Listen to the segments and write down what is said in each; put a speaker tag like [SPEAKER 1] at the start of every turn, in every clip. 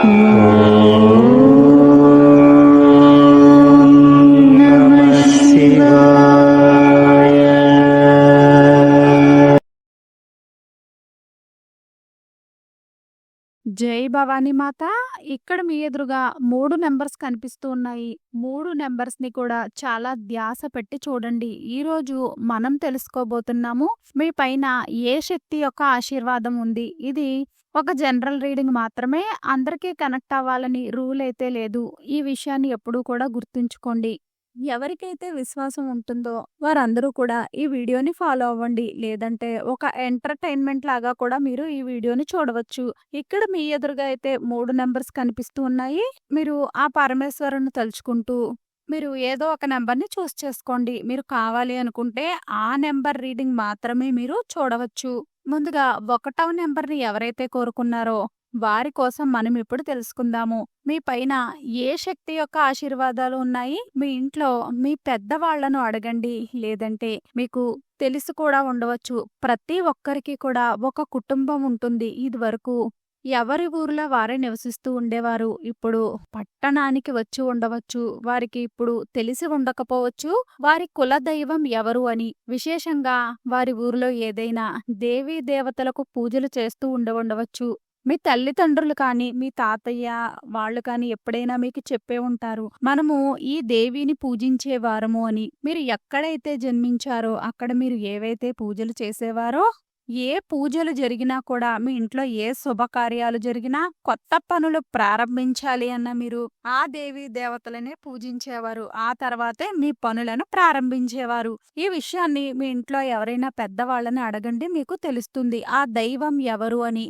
[SPEAKER 1] జై భవానీ మాత. ఇక్కడ మీ ఎదురుగా మూడు నెంబర్స్ కనిపిస్తూ ఉన్నాయి. మూడు నెంబర్స్ని కూడా చాలా ధ్యాస పెట్టి చూడండి. ఈ రోజు మనం తెలుసుకోబోతున్నాము మీ పైన ఏ శక్తి యొక్క ఆశీర్వాదం ఉంది? ఇది ఒక జనరల్ రీడింగ్ మాత్రమే అందరికీ కనెక్ట్ అవ్వాలని రూల్ అయితే లేదు. ఈ విషయాన్ని ఎప్పుడూ కూడా గుర్తుంచుకోండి. ఎవరికైతే విశ్వాసం ఉంటుందో వారందరూ కూడా ఈ వీడియోని ఫాలో అవ్వండి. లేదంటే ఒక ఎంటర్టైన్మెంట్ లాగా కూడా మీరు ఈ వీడియోని చూడవచ్చు. ఇక్కడ మీ ఎదురుగా అయితే మూడు నెంబర్స్ కనిపిస్తూ ఉన్నాయి. మీరు ఆ పరమేశ్వరుని తలుచుకుంటూ మీరు ఏదో ఒక నెంబర్ని చూస్ చేసుకోండి. మీరు కావాలి అనుకుంటే ఆ నెంబర్ రీడింగ్ మాత్రమే మీరు చూడవచ్చు. ముందుగా ఒకటవ నెంబర్ని ఎవరైతే కోరుకున్నారో వారి కోసం మనం ఇప్పుడు తెలుసుకుందాము. మీ పైన ఏ శక్తి యొక్క ఆశీర్వాదాలు ఉన్నాయి? మీ ఇంట్లో మీ పెద్దవాళ్ళను అడగండి. లేదంటే మీకు తెలిసి కూడా ఉండవచ్చు. ప్రతి ఒక్కరికి కూడా ఒక కుటుంబం ఉంటుంది. ఇది వరకు ఎవరి ఊర్లో వారే నివసిస్తూ ఉండేవారు? ఇప్పుడు పట్టణానికి వచ్చి ఉండవచ్చు వారికి ఇప్పుడు తెలిసి ఉండకపోవచ్చు వారి కుల దైవం ఎవరు అని. విశేషంగా వారి ఊరిలో ఏదైనా దేవీ దేవతలకు పూజలు చేస్తూ ఉండవచ్చు. మీ తల్లిదండ్రులు కానీ మీ తాతయ్య వాళ్ళు కానీ ఎప్పుడైనా మీకు చెప్పే ఉంటారు మనము ఈ దేవిని పూజించే వారము అని. మీరు ఎక్కడైతే జన్మించారో అక్కడ మీరు ఏవైతే పూజలు చేసేవారో ఏ పూజలు జరిగినా కూడా మీ ఇంట్లో ఏ శుభకార్యాలు జరిగినా కొత్త పనులు ప్రారంభించాలి అన్న మీరు ఆ దేవి దేవతలనే పూజించేవారు. ఆ తర్వాతే మీ పనులను ప్రారంభించేవారు. ఈ విషయాన్ని మీ ఇంట్లో ఎవరైనా పెద్దవాళ్ళని అడగండి మీకు తెలుస్తుంది. ఆ దైవం ఎవరు అని.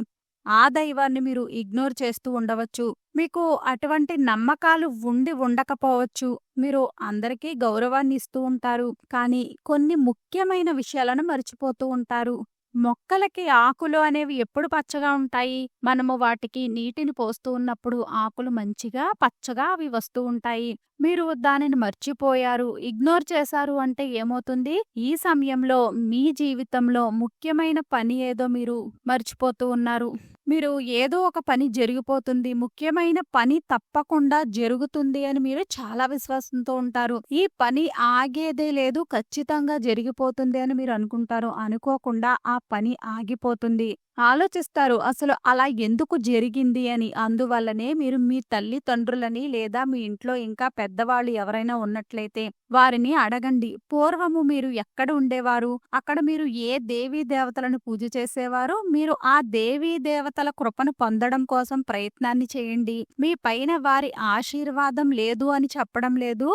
[SPEAKER 1] ఆ దైవాన్ని మీరు ఇగ్నోర్ చేస్తూ ఉండవచ్చు. మీకు అటువంటి నమ్మకాలు ఉండి ఉండకపోవచ్చు. మీరు అందరికీ గౌరవాన్ని ఇస్తూ ఉంటారు. కానీ కొన్ని ముఖ్యమైన విషయాలను మర్చిపోతూ ఉంటారు. మొక్కలకి ఆకులు అనేవి ఎప్పుడు పచ్చగా ఉంటాయి? మనము వాటికి నీటిని పోస్తూ ఉన్నప్పుడు ఆకులు మంచిగా పచ్చగా అవి వస్తూ ఉంటాయి. మీరు దానిని మర్చిపోయారు ఇగ్నోర్ చేశారు అంటే ఏమవుతుంది? ఈ సమయంలో మీ జీవితంలో ముఖ్యమైన పని ఏదో మీరు మర్చిపోతూ ఉన్నారు. మీరు ఏదో ఒక పని జరిగిపోతుంది. ముఖ్యమైన పని తప్పకుండా జరుగుతుంది అని మీరు చాలా విశ్వాసంతో ఉంటారు. ఈ పని ఆగేదే లేదు ఖచ్చితంగా జరిగిపోతుంది అని మీరు అనుకుంటారు. అనుకోకుండా ఆ పని ఆగిపోతుంది. ఆలోచిస్తారు అసలు అలా ఎందుకు జరిగింది? అని. అందువల్లనే మీరు మీ తల్లిదండ్రులని లేదా మీ ఇంట్లో ఇంకా పెద్దవాళ్ళు ఎవరైనా ఉన్నట్లయితే వారిని అడగండి. పూర్వము మీరు ఎక్కడ ఉండేవారు? అక్కడ మీరు ఏ దేవీ దేవతలను పూజ చేసేవారు? మీరు ఆ దేవీ దేవతల కృపను పొందడం కోసం ప్రయత్నాన్ని చేయండి. మీ పైన వారి ఆశీర్వాదం లేదు అని చెప్పడం లేదు.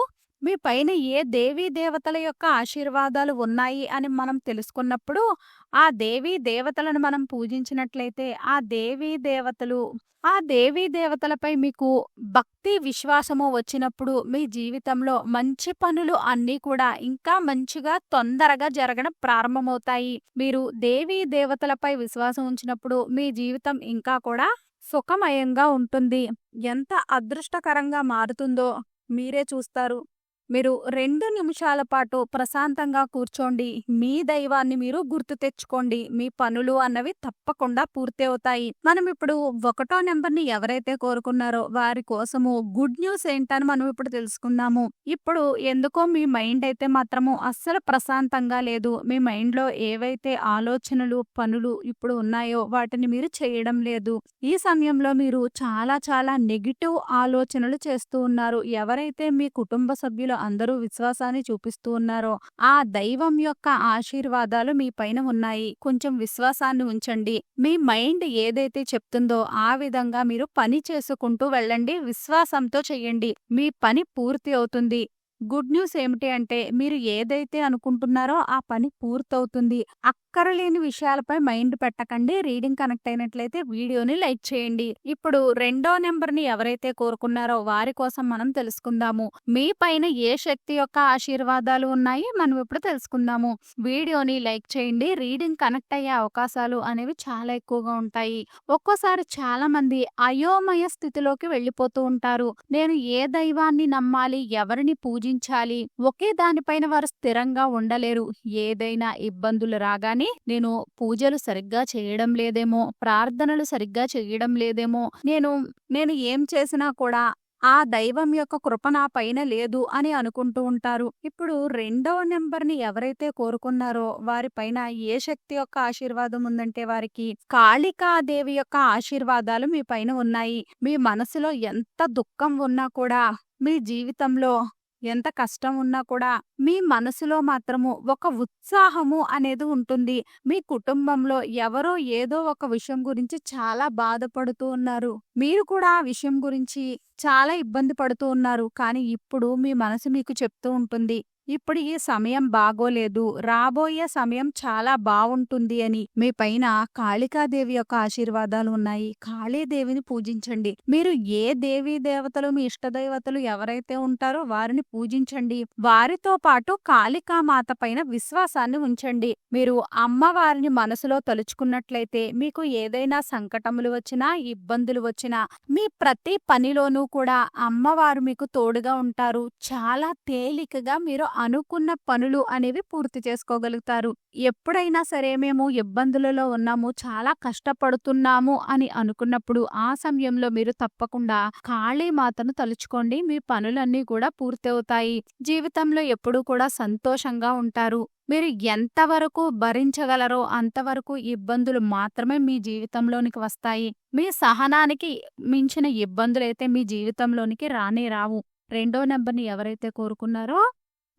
[SPEAKER 1] మీ పైన ఏ దేవీ దేవతల యొక్క ఆశీర్వాదాలు ఉన్నాయి అని మనం తెలుసుకున్నప్పుడు ఆ దేవీ దేవతలను మనం పూజించినట్లయితే ఆ దేవీ దేవతలు ఆ దేవీ దేవతలపై మీకు భక్తి విశ్వాసము వచ్చినప్పుడు మీ జీవితంలో మంచి పనులు అన్నీ కూడా ఇంకా మంచిగా తొందరగా జరగడం ప్రారంభమవుతాయి. మీరు దేవీ దేవతలపై విశ్వాసం ఉంచినప్పుడు మీ జీవితం ఇంకా కూడా సుఖమయంగా ఉంటుంది. ఎంత అదృష్టకరంగా మారుతుందో మీరే చూస్తారు. మీరు రెండు నిమిషాల పాటు ప్రశాంతంగా కూర్చోండి. మీ దైవాన్ని మీరు గుర్తు తెచ్చుకోండి. మీ పనులు అన్నవి తప్పకుండా పూర్తి అవుతాయి. మనం ఇప్పుడు ఒకటో నెంబర్ని ఎవరైతే కోరుకున్నారో వారి కోసము గుడ్ న్యూస్ ఏంటని మనం ఇప్పుడు తెలుసుకుందాము. ఇప్పుడు ఎందుకో మీ మైండ్ అయితే మాత్రము అస్సలు ప్రశాంతంగా లేదు. మీ మైండ్లో ఏవైతే ఆలోచనలు పనులు ఇప్పుడు ఉన్నాయో వాటిని మీరు చేయడం లేదు. ఈ సమయంలో మీరు చాలా చాలా నెగిటివ్ ఆలోచనలు చేస్తూ ఉన్నారు. ఎవరైతే మీ కుటుంబ సభ్యులు అందరూ విశ్వాసాన్ని చూపిస్తూ ఉన్నారో ఆ దైవం యొక్క ఆశీర్వాదాలు మీ పైన ఉన్నాయి. కొంచెం విశ్వాసాన్ని ఉంచండి. మీ మైండ్ ఏదైతే చెప్తుందో ఆ విధంగా మీరు పని చేసుకుంటూ వెళ్ళండి. విశ్వాసంతో చెయ్యండి మీ పని పూర్తి అవుతుంది. గుడ్ న్యూస్ ఏమిటి అంటే మీరు ఏదైతే అనుకుంటున్నారో ఆ పని పూర్తవుతుంది. అక్కరలేని విషయాలపై మైండ్ పెట్టకండి. రీడింగ్ కనెక్ట్ అయినట్లయితే వీడియోని లైక్ చేయండి. ఇప్పుడు రెండో నెంబర్ని ఎవరైతే కోరుకున్నారో వారి కోసం మనం తెలుసుకుందాము. మీ పైన ఏ శక్తి యొక్క ఆశీర్వాదాలు ఉన్నాయి? మనం ఇప్పుడు తెలుసుకుందాము. వీడియోని లైక్ చేయండి. రీడింగ్ కనెక్ట్ అయ్యే అవకాశాలు అనేవి చాలా ఎక్కువగా ఉంటాయి. ఒక్కోసారి చాలా మంది అయోమయ స్థితిలోకి వెళ్ళిపోతూ ఉంటారు. నేను ఏ దైవాన్ని నమ్మాలి? ఎవరిని పూజ పూజించాలి ఒకే దానిపైన వారు స్థిరంగా ఉండలేరు. ఏదైనా ఇబ్బందులు రాగానే నేను పూజలు సరిగ్గా చేయడం లేదేమో ప్రార్థనలు సరిగ్గా చేయడం లేదేమో నేను నేను ఏం చేసినా కూడా ఆ దైవం యొక్క కృప నా పైన లేదు అని అనుకుంటూ ఉంటారు. ఇప్పుడు రెండవ నెంబర్ని ఎవరైతే కోరుకున్నారో వారి పైన ఏ శక్తి యొక్క ఆశీర్వాదం ఉందంటే వారికి కాళికాదేవి యొక్క ఆశీర్వాదాలు మీ పైన ఉన్నాయి. మీ మనసులో ఎంత దుఃఖం ఉన్నా కూడా మీ జీవితంలో ఎంత కష్టం ఉన్నా కూడా మీ మనసులో మాత్రము ఒక ఉత్సాహము అనేది ఉంటుంది. మీ కుటుంబంలో ఎవరో ఏదో ఒక విషయం గురించి చాలా బాధపడుతూ ఉన్నారు. మీరు కూడా ఆ విషయం గురించి చాలా ఇబ్బంది పడుతూ ఉన్నారు. కానీ ఇప్పుడు మీ మనసు మీకు చెప్తూ ఉంటుంది ఇప్పుడు ఈ సమయం బాగోలేదు. రాబోయే సమయం చాలా బావుంటుంది అని. మీ పైన కాళికాదేవి యొక్క ఆశీర్వాదాలు ఉన్నాయి. కాళీదేవిని పూజించండి. మీరు ఏ దేవీ దేవతలు మీ ఇష్టదైవతలు ఎవరైతే ఉంటారో వారిని పూజించండి. వారితో పాటు కాళికామాత పైన విశ్వాసాన్ని ఉంచండి. మీరు అమ్మవారిని మనసులో తలుచుకున్నట్లయితే మీకు ఏదైనా సంకటములు వచ్చినా ఇబ్బందులు వచ్చినా మీ ప్రతి పనిలోనూ కూడా అమ్మవారు మీకు తోడుగా ఉంటారు. చాలా తేలికగా మీరు అనుకున్న పనులు అనేవి పూర్తి చేసుకోగలుగుతారు. ఎప్పుడైనా సరే మేము ఇబ్బందులలో ఉన్నాము చాలా కష్టపడుతున్నాము అని అనుకున్నప్పుడు ఆ సమయంలో మీరు తప్పకుండా కాళీమాతను తలుచుకోండి. మీ పనులన్నీ కూడా పూర్తవుతాయి. జీవితంలో ఎప్పుడూ కూడా సంతోషంగా ఉంటారు. మీరు ఎంతవరకు భరించగలరో అంతవరకు ఇబ్బందులు మాత్రమే మీ జీవితంలోనికి వస్తాయి. మీ సహనానికి మించిన ఇబ్బందులైతే మీ జీవితంలోనికి రానే రావు. రెండో నెంబర్ని ఎవరైతే కోరుకున్నారో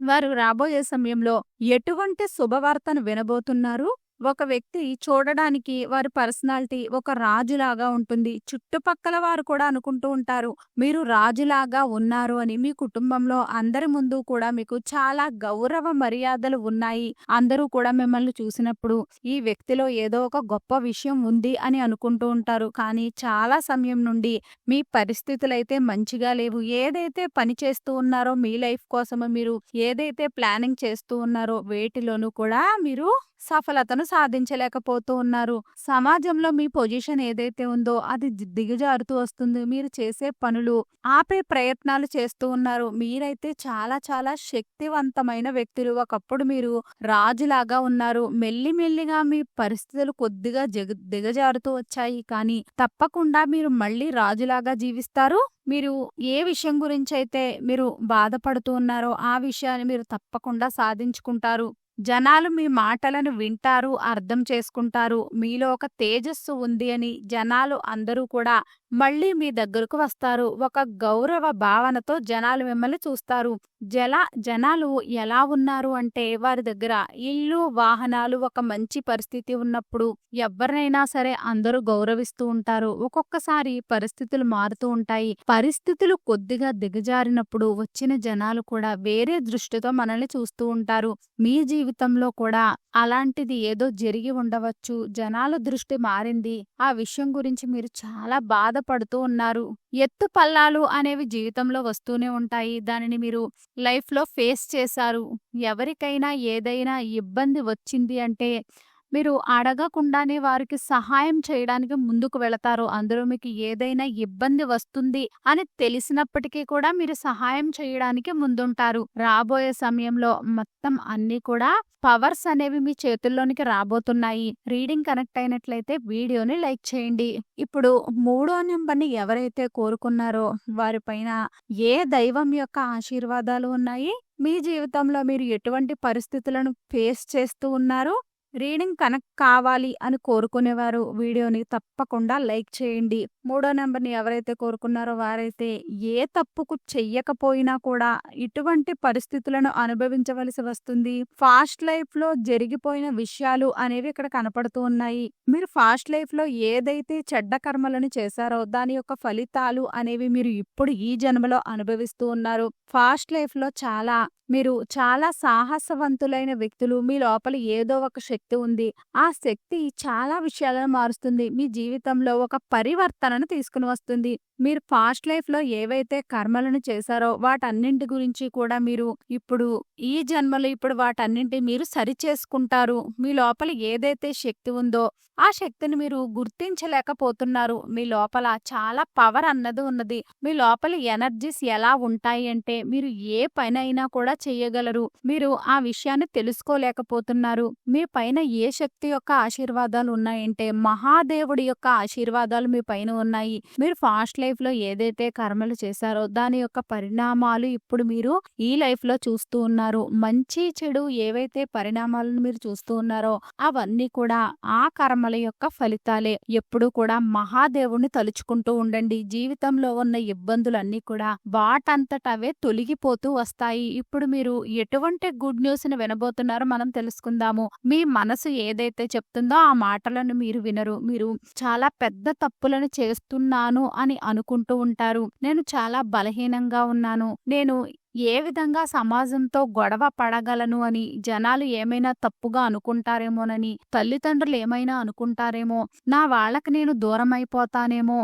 [SPEAKER 1] వారు రాబోయే సమయంలో ఎటువంటి శుభవార్తను వినబోతున్నారు? ఒక వ్యక్తి చూడడానికి వారి పర్సనాలిటీ ఒక రాజులాగా ఉంటుంది. చుట్టుపక్కల వారు కూడా అనుకుంటూ ఉంటారు మీరు రాజులాగా ఉన్నారు అని. మీ కుటుంబంలో అందరి ముందు కూడా మీకు చాలా గౌరవ మర్యాదలు ఉన్నాయి. అందరూ కూడా మిమ్మల్ని చూసినప్పుడు ఈ వ్యక్తిలో ఏదో ఒక గొప్ప విషయం ఉంది అని అనుకుంటూ ఉంటారు. కానీ చాలా సమయం నుండి మీ పరిస్థితులైతే మంచిగా లేవు. ఏదైతే పని చేస్తూ ఉన్నారో మీ లైఫ్ కోసము మీరు ఏదైతే ప్లానింగ్ చేస్తూ ఉన్నారో వేటిలోనూ కూడా మీరు సఫలతను సాధించలేకపోతూ ఉన్నారు. సమాజంలో మీ పొజిషన్ ఏదైతే ఉందో అది దిగజారుతూ వస్తుంది. మీరు చేసే పనులు ఆపే ప్రయత్నాలు చేస్తూ ఉన్నారు. మీరైతే చాలా చాలా శక్తివంతమైన వ్యక్తులు. ఒకప్పుడు మీరు రాజులాగా ఉన్నారు. మెల్లిమెల్లిగా మీ పరిస్థితులు కొద్దిగా జగ దిగజారుతూ వచ్చాయి. కానీ తప్పకుండా మీరు మళ్ళీ రాజులాగా జీవిస్తారు. మీరు ఏ విషయం గురించి అయితే మీరు బాధపడుతూ ఉన్నారో ఆ విషయాన్ని మీరు తప్పకుండా సాధించుకుంటారు. జనాలు మీ మాటలను వింటారు అర్థం చేసుకుంటారు. మీలో ఒక తేజస్సు ఉంది అని జనాలు అందరూ కూడా మళ్ళీ మీ దగ్గరకు వస్తారు. ఒక గౌరవ భావనతో జనాలు మిమ్మల్ని చూస్తారు. జల జనాలు ఎలా ఉన్నారు అంటే వారి దగ్గర ఇల్లు వాహనాలు ఒక మంచి పరిస్థితి ఉన్నప్పుడు ఎవరినైనా సరే అందరూ గౌరవిస్తూ ఉంటారు. ఒక్కొక్కసారి పరిస్థితులు మారుతూ ఉంటాయి. పరిస్థితులు కొద్దిగా దిగజారినప్పుడు వచ్చిన జనాలు కూడా వేరే దృష్టితో మనల్ని చూస్తూ ఉంటారు. మీ జీవితంలో కూడా అలాంటిది ఏదో జరిగి ఉండవచ్చు. జనాల దృష్టి మారింది. ఆ విషయం గురించి మీరు చాలా బాధపడుతూ ఉన్నారు. ఎత్తు పల్లాలు అనేవి జీవితంలో వస్తూనే ఉంటాయి. దానిని మీరు లైఫ్లో ఫేస్ చేశారు. ఎవరికైనా ఏదైనా ఇబ్బంది వచ్చింది అంటే మీరు అడగకుండానే వారికి సహాయం చేయడానికి ముందుకు వెళతారు అందులో మీకు ఏదైనా ఇబ్బంది వస్తుంది అని తెలిసినప్పటికీ కూడా మీరు సహాయం చేయడానికి ముందుంటారు. రాబోయే సమయంలో మొత్తం అన్ని కూడా పవర్స్ అనేవి మీ చేతుల్లోనికి రాబోతున్నాయి. రీడింగ్ కనెక్ట్ అయినట్లయితే వీడియోని లైక్ చేయండి. ఇప్పుడు మూడో నెంబర్ని ఎవరైతే కోరుకున్నారో వారిపైన ఏ దైవం యొక్క ఆశీర్వాదాలు ఉన్నాయి? మీ జీవితంలో మీరు ఎటువంటి పరిస్థితులను ఫేస్ చేస్తూ ఉన్నారు రీడింగ్ కనెక్ట్ కావాలి అని కోరుకునేవారు. వీడియోని తప్పకుండా లైక్ చేయండి. మూడో నెంబర్ని ఎవరైతే కోరుకున్నారో వారైతే ఏ తప్పుకు చెయ్యకపోయినా కూడా ఇటువంటి పరిస్థితులను అనుభవించవలసి వస్తుంది. ఫాస్ట్ లైఫ్లో జరిగిపోయిన విషయాలు అనేవి ఇక్కడ కనపడుతూ ఉన్నాయి. మీరు ఫాస్ట్ లైఫ్లో ఏదైతే చెడ్డ కర్మలను చేశారో దాని యొక్క ఫలితాలు అనేవి మీరు ఇప్పుడు ఈ జన్మలో అనుభవిస్తూ ఉన్నారు. ఫాస్ట్ లైఫ్లో చాలా మీరు చాలా సాహసవంతులైన వ్యక్తులు. మీ లోపల ఏదో ఒక శక్తి శక్తి ఉంది. ఆ శక్తి చాలా విషయాలను మారుస్తుంది. మీ జీవితంలో ఒక పరివర్తనను తీసుకుని వస్తుంది. మీరు పాస్ట్ లైఫ్‌లో ఏవైతే కర్మలను చేశారో వాటన్నింటి గురించి కూడా మీరు ఇప్పుడు ఈ జన్మలో ఇప్పుడు వాటన్నింటిని మీరు సరిచేసుకుంటారు. మీ లోపల ఏదైతే శక్తి ఉందో ఆ శక్తిని మీరు గుర్తించలేకపోతున్నారు. మీ లోపల చాలా పవర్ అన్నది ఉన్నది. మీ లోపల ఎనర్జీస్ ఎలా ఉంటాయి అంటే మీరు ఏ పనైనా కూడా చేయగలరు. మీరు ఆ విషయాన్ని తెలుసుకోలేకపోతున్నారు. మీ పైన ఏ శక్తి యొక్క ఆశీర్వాదాలు ఉన్నాయంటే మహాదేవుడి యొక్క ఆశీర్వాదాలు మీ పైన ఉన్నాయి. మీరు పాస్ట్ లైఫ్‌లో ఏదైతే కర్మలు చేశారో దాని యొక్క పరిణామాలు ఇప్పుడు మీరు ఈ లైఫ్‌లో చూస్తూ ఉన్నారు. మంచి, చెడు ఏవైతే పరిణామాలను మీరు చూస్తూ ఉన్నారో అవన్నీ కూడా ఆ కర్మల యొక్క ఫలితాలే. ఎప్పుడూ కూడా మహాదేవుడిని తలుచుకుంటూ ఉండండి. జీవితంలో ఉన్న ఇబ్బందులన్నీ కూడా వాటంతట అవే తొలగిపోతూ వస్తాయి. ఇప్పుడు మీరు ఎటువంటి గుడ్ న్యూస్ని వినబోతున్నారో మనం తెలుసుకుందాము. మీ మనసు ఏదైతే చెప్తుందో ఆ మాటలను మీరు వినరు. మీరు చాలా పెద్ద తప్పులను చేస్తున్నాను అని అనుకుంటూ ఉంటారు. నేను చాలా బలహీనంగా ఉన్నాను. నేను ఏ విధంగా సమాజంతో గొడవ పడగలను అని జనాలు ఏమైనా తప్పుగా అనుకుంటారేమోనని, తల్లిదండ్రులు ఏమైనా అనుకుంటారేమో, నా వాళ్ళకి నేను దూరమైపోతానేమో,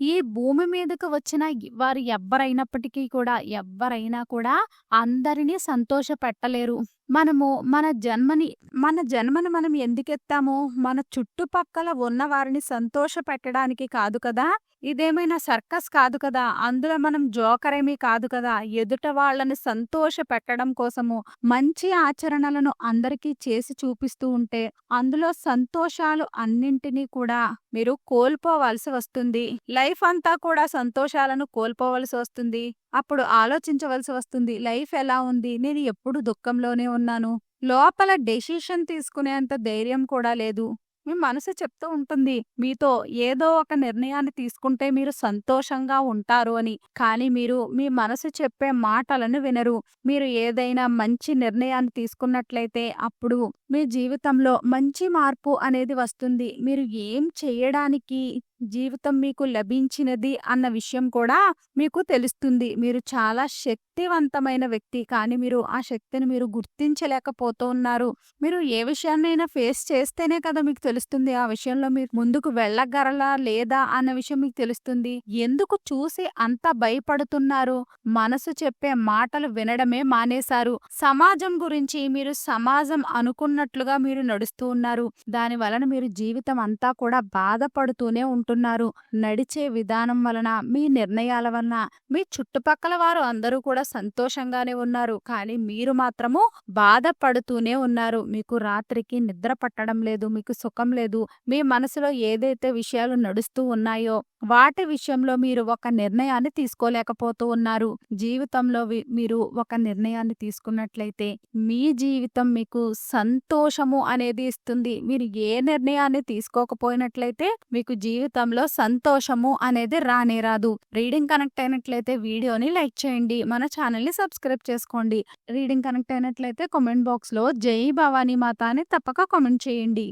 [SPEAKER 1] ఈ భూమి మీదకు వచ్చిన వారు ఎవ్వరైనప్పటికీ కూడా ఎవ్వరైనా కూడా అందరినీ సంతోష పెట్టలేరు మనము మన జన్మని మన జన్మను మనం ఎందుకెత్తామో మన చుట్టుపక్కల ఉన్న వారిని సంతోషపెట్టడానికి కాదు కదా! ఇదేమైనా సర్కస్ కాదు కదా! అందులో మనం జోకరేమీ కాదు కదా! ఎదుట వాళ్ళని సంతోషపెట్టడం కోసము మంచి ఆచరణలను అందరికీ చేసి చూపిస్తూ ఉంటే అందులో సంతోషాలు అన్నింటినీ కూడా మీరు కోల్పోవాల్సి వస్తుంది. లైఫ్ అంతా కూడా సంతోషాలను కోల్పోవలసి వస్తుంది. అప్పుడు ఆలోచించవలసి వస్తుంది. లైఫ్ ఎలా ఉంది? నేను ఎప్పుడు దుఃఖంలోనే ఉన్నాను. లోపల డెసిషన్ తీసుకునేంత ధైర్యం కూడా లేదు. మీ మనసు చెప్తూ ఉంటుంది. మీతో ఏదో ఒక నిర్ణయాన్ని తీసుకుంటే మీరు సంతోషంగా ఉంటారు అని. కానీ మీరు మీ మనసు చెప్పే మాటలను వినరు. మీరు ఏదైనా మంచి నిర్ణయాన్ని తీసుకున్నట్లయితే అప్పుడు మీ జీవితంలో మంచి మార్పు అనేది వస్తుంది. మీరు ఏం చేయడానికి జీవితం మీకు లభించినది అన్న విషయం కూడా మీకు తెలుస్తుంది. మీరు చాలా శక్తివంతమైన వ్యక్తి. కానీ మీరు ఆ శక్తిని మీరు గుర్తించలేకపోతూ ఉన్నారు. మీరు ఏ విషయాన్నైనా ఫేస్ చేస్తేనే కదా మీకు తెలుస్తుంది. ఆ విషయంలో మీరు ముందుకు వెళ్ళగలరా లేదా అన్న విషయం మీకు తెలుస్తుంది. ఎందుకు చూసి అంత భయపడుతున్నారు? మనసు చెప్పే మాటలు వినడమే మానేశారు. సమాజం గురించి మీరు సమాజం అనుకున్నట్లుగా మీరు నడుస్తూ ఉన్నారు. దాని వలన మీరు జీవితం అంతా కూడా బాధపడుతూనే ఉంటున్నారు. నడిచే విధానం వలన, మీ నిర్ణయాల వలన మీ చుట్టుపక్కల వారు అందరూ కూడా సంతోషంగానే ఉన్నారు. కానీ మీరు మాత్రము బాధపడుతూనే ఉన్నారు. మీకు రాత్రికి నిద్ర పట్టడం లేదు. మీకు సుఖం లేదు. మీ మనసులో ఏదైతే విషయాలు నడుస్తూ ఉన్నాయో వాటి విషయంలో మీరు ఒక నిర్ణయాన్ని తీసుకోలేకపోతూ ఉన్నారు. జీవితంలో మీరు ఒక నిర్ణయాన్ని తీసుకున్నట్లయితే మీ జీవితం మీకు సంతోషము అనేది ఇస్తుంది. మీరు ఏ నిర్ణయాన్ని తీసుకోకపోయినట్లయితే మీకు జీవితంలో సంతోషము అనేది రానే రాదు. రీడింగ్ కనెక్ట్ అయినట్లయితే వీడియోని లైక్ చేయండి. మన ఛానల్‌ని సబ్స్క్రైబ్ చేసుకోండి. రీడింగ్ కనెక్ట్ అయినట్లయితే కామెంట్ బాక్స్‌లో జై భవానీ మాత అని తప్పక కామెంట్ చేయండి.